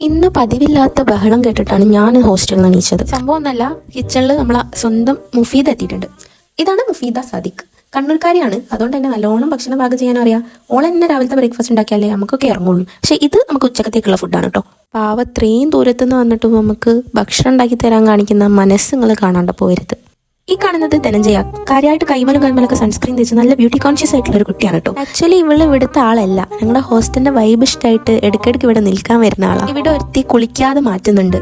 ഇന്ന് പതിവില്ലാത്ത ബഹളം കേട്ടിട്ടാണ് ഞാൻ ഹോസ്റ്റലിൽ നിന്ന് എണീച്ചത്. സംഭവം ഒന്നല്ല കിച്ചണിൽ നമ്മളെ സ്വന്തം മുഫീദ് എത്തിയിട്ടുണ്ട്. ഇതാണ് മുഫീദ സദിഖ്. കണ്ണൂർക്കാരിയാണ്. അതുകൊണ്ട് തന്നെ നല്ലോണം ഭക്ഷണം പാകം ചെയ്യാൻ അറിയാം. ഓൾ തന്നെ രാവിലത്തെ ബ്രേക്ക്ഫാസ്റ്റ് ഉണ്ടാക്കിയാലേ നമുക്കൊക്കെ ഇറങ്ങുള്ളൂ. പക്ഷെ ഇത് നമുക്ക് ഉച്ചക്കത്തേക്കുള്ള ഫുഡാണ് കേട്ടോ പാവ ഇത്രയും ദൂരത്തുനിന്ന് വന്നിട്ടും നമുക്ക് ഭക്ഷണം ഉണ്ടാക്കി തരാൻ കാണിക്കുന്ന മനസ്സുകൾ കാണാണ്ട് പോരുത് ഈ കാണുന്നത് ധനഞ്ജയ. കാര്യമായിട്ട് കൈമലും കൈമലൊക്കെ സൺസ്ക്രീൻ തേച്ച് നല്ല ബ്യൂട്ടി കോൺഷ്യസ് ആയിട്ടുള്ള ഒരു കുട്ടിയാണ് കേട്ടോ ആക്ച്വലി ഇവൾ ഇവിടുത്തെ ആളല്ല. ഞങ്ങളുടെ ഹോസ്റ്റലിന്റെ വൈബ് ഇഷ്ടമായിട്ട് ഇടയ്ക്കിടയ്ക്ക് ഇവിടെ നിൽക്കാൻ വരുന്ന ആളാണ് ഇവിടെ ഒരുത്തി കുളിക്കാതെ മാറ്റുന്നുണ്ട്.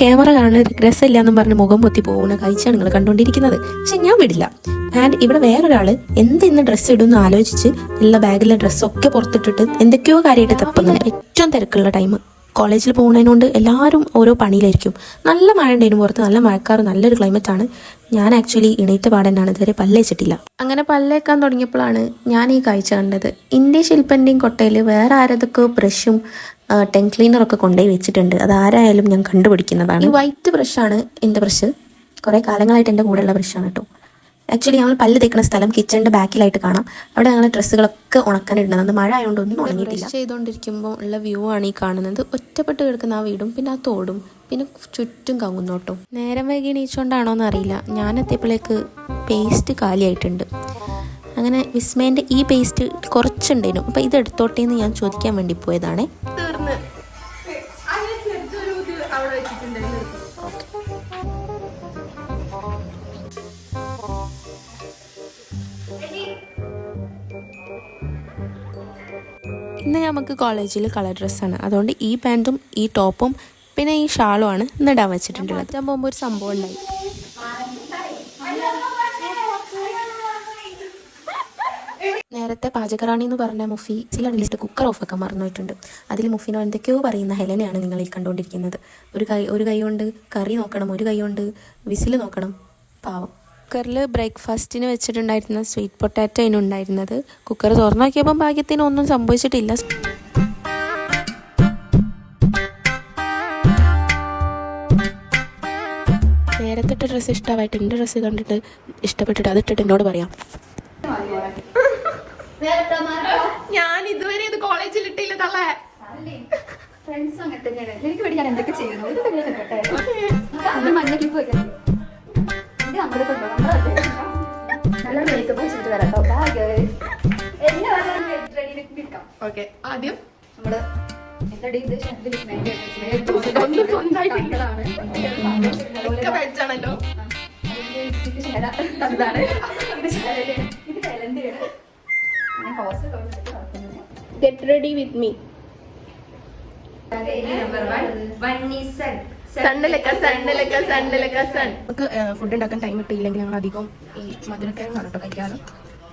ക്യാമറ കാണാൻ രസമില്ല എന്നും പറഞ്ഞ് മുഖം പൊത്തി പോകുന്ന കാഴ്ചയാണ് നിങ്ങൾ കണ്ടുകൊണ്ടിരിക്കുന്നത് പക്ഷെ ഞാൻ വിടില്ല. ആൻഡ് ഇവിടെ വേറൊരാൾ എന്ത് ഇന്ന് ഡ്രസ്സ് ഇടുമെന്ന് ആലോചിച്ച് എല്ലാ ബാഗിലെ ഡ്രസ്സൊക്കെ പുറത്തിട്ടിട്ട് എന്തൊക്കെയോ കാര്യമായിട്ട് തപ്പുന്നുണ്ട്. ഏറ്റവും തിരക്കുള്ള ടൈം കോളേജിൽ പോകുന്നതിനോണ്ട് എല്ലാവരും ഓരോ പണിയിലായിരിക്കും. നല്ല മഴ ഉണ്ടായിരുന്നു പുറത്ത്. നല്ല മഴക്കാറ് നല്ലൊരു ക്ലൈമറ്റ് ആണ്. ഞാൻ ആക്ച്വലി ഇണീറ്റ പാടനാണ് ഇതുവരെ പല്ലേച്ചിട്ടില്ല അങ്ങനെ പല്ലേക്കാൻ തുടങ്ങിയപ്പോഴാണ് ഞാൻ ഈ കാഴ്ച കണ്ടത്. ഇന്ത്യ ശില്പന്റെയും കൊട്ടയിൽ വേറെ ആരതൊക്കെ ബ്രഷും ടെൻ ക്ലീനറൊക്കെ കൊണ്ടുപോയി വെച്ചിട്ടുണ്ട്. അത് ആരായാലും ഞാൻ കണ്ടുപിടിക്കുന്നതാണ്. ഈ വൈറ്റ് ബ്രഷാണ് എന്റെ ബ്രഷ് കുറേ കാലങ്ങളായിട്ട് എന്റെ കൂടെയുള്ള ബ്രഷാണ് കേട്ടോ ആക്ച്വലി ഞങ്ങൾ പല്ല് തേക്കുന്ന സ്ഥലം കിച്ചണിന്റെ ബാക്കിലായിട്ട് കാണാം. അവിടെ ഞങ്ങൾ ഡ്രസ്സുകളൊക്കെ ഉണക്കാനിടുന്നത്. അത് മഴ ആയതുകൊണ്ട് ഒന്നും ഉണങ്ങിയിട്ടില്ല. ചെയ്തുകൊണ്ടിരിക്കുമ്പോൾ ഉള്ള വ്യൂ ആണ് ഈ കാണുന്നത്. ഒറ്റപ്പെട്ട് കിടക്കുന്ന ആ വീടും പിന്നെ ആ തോടും പിന്നെ ചുറ്റും കങ്ങുന്നോട്ടും നേരം വൈകി എണീച്ചുകൊണ്ടാണോ എന്ന് അറിയില്ല ഞാൻ എത്തിയപ്പോഴേക്ക് പേസ്റ്റ് കാലിയായിട്ടുണ്ട്. അങ്ങനെ വിസ്മേന്റെ ഈ പേസ്റ്റ് കുറച്ചുണ്ടായിരുന്നു അപ്പോൾ ഇത് എടുത്തോട്ടേന്ന് ഞാൻ ചോദിക്കാൻ വേണ്ടി പോയതാണേ. തീർന്ന്. ഇന്ന് നമുക്ക് കോളേജിൽ കളർ ഡ്രസ്സാണ് അതുകൊണ്ട് ഈ പാന്റും ഈ ടോപ്പും പിന്നെ ഈ ഷാളും ആണ് ഇന്ന് ഇടാൻ വെച്ചിട്ടുള്ളത്. ഞാൻ പോകുമ്പോൾ ഒരു സംഭവം ഉണ്ടായി. നേരത്തെ പാചകറാണി എന്ന് പറഞ്ഞ മുഫി ചില ലിസ്റ്റ് കുക്കർ ഓഫൊക്കെ മറന്നുപോയിട്ടുണ്ട് അതിൽ മുഫിനോ എന്തൊക്കെയോ പറയുന്ന ഹെലനെയാണ് നിങ്ങൾ ഈ കണ്ടുകൊണ്ടിരിക്കുന്നത്. ഒരു കൈ ഒരു കൈ കൊണ്ട് കറി നോക്കണം ഒരു കൈ കൊണ്ട് വിസിൽ നോക്കണം. പാവം. കുക്കറിൽ ബ്രേക്ക്ഫാസ്റ്റിന് വെച്ചിട്ടുണ്ടായിരുന്ന സ്വീറ്റ് പൊട്ടാറ്റോ അതിനുണ്ടായിരുന്നത്. കുക്കർ തുറന്നു നോക്കിയപ്പോൾ ഭാഗ്യത്തിന് ഒന്നും സംഭവിച്ചിട്ടില്ല. നേരത്തെ ഇട്ട ഡ്രസ്സ് ഇഷ്ടമായിട്ട് എന്റെ ഡ്രസ്സ് കണ്ടിട്ട് ഇഷ്ടപ്പെട്ടിട്ട് അതിട്ടിട്ട് എന്നോട് പറയാം. ഞാൻ ഇതുവരെ ഇത് കോളേജിൽ ഇട്ടില്ല തള്ളേ. ഫ്രണ്ട്സ് അങ്ങനെ തന്നെയാണ് എനിക്ക് വേണ്ടി ഞാൻ എന്തൊക്കെ ചെയ്യുന്നു? മഞ്ഞ ക്ലിപ്പ് വെക്കാം കലന്തയാണ് ഞാൻ ആദ്യം നമ്മൾ ഗെറ്റ് റെഡി വിത്ത് മീ നമുക്ക് ഫുഡ് ഉണ്ടാക്കാൻ ടൈം കിട്ടിയില്ലെങ്കിൽ ഞങ്ങൾ അധികം ഈ മധുരക്കിഴങ്ങാണ് കേട്ടോ കഴിക്കാറ്.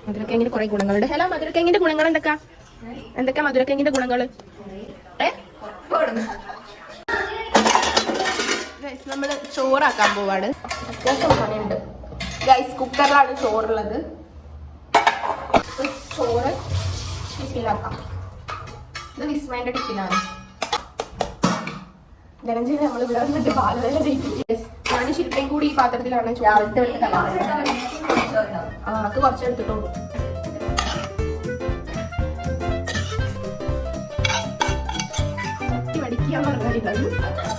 മധുരക്കിഴങ്ങിന്റെ കുറെ ഗുണങ്ങളുണ്ട്. ഹലോ മധുരക്കിഴങ്ങിന്റെ ഗുണങ്ങൾ എന്തൊക്കെയാ? എന്തൊക്കെയാ മധുരക്കിഴങ്ങിന്റെ ഗുണങ്ങൾ നമ്മൾ ചോറാക്കാൻ പോവാണ്. അത്യാവശ്യം പണിയുണ്ട് ഗൈസ് കുക്കറിലാണ് ചോറുള്ളത്. ചോറ് ടിഫിനാക്കാം. ഇത് വിസ്മയുടെ ടിഫിനാണ്. ധനഞ്ജയ നമ്മൾ ഇവിടെ വന്നിട്ട് പാലവേല ഞാൻ ശില്പയും കൂടി ഈ പാത്രത്തിലാണ് ചോറ്. ആ അത് കുറച്ച് Điện.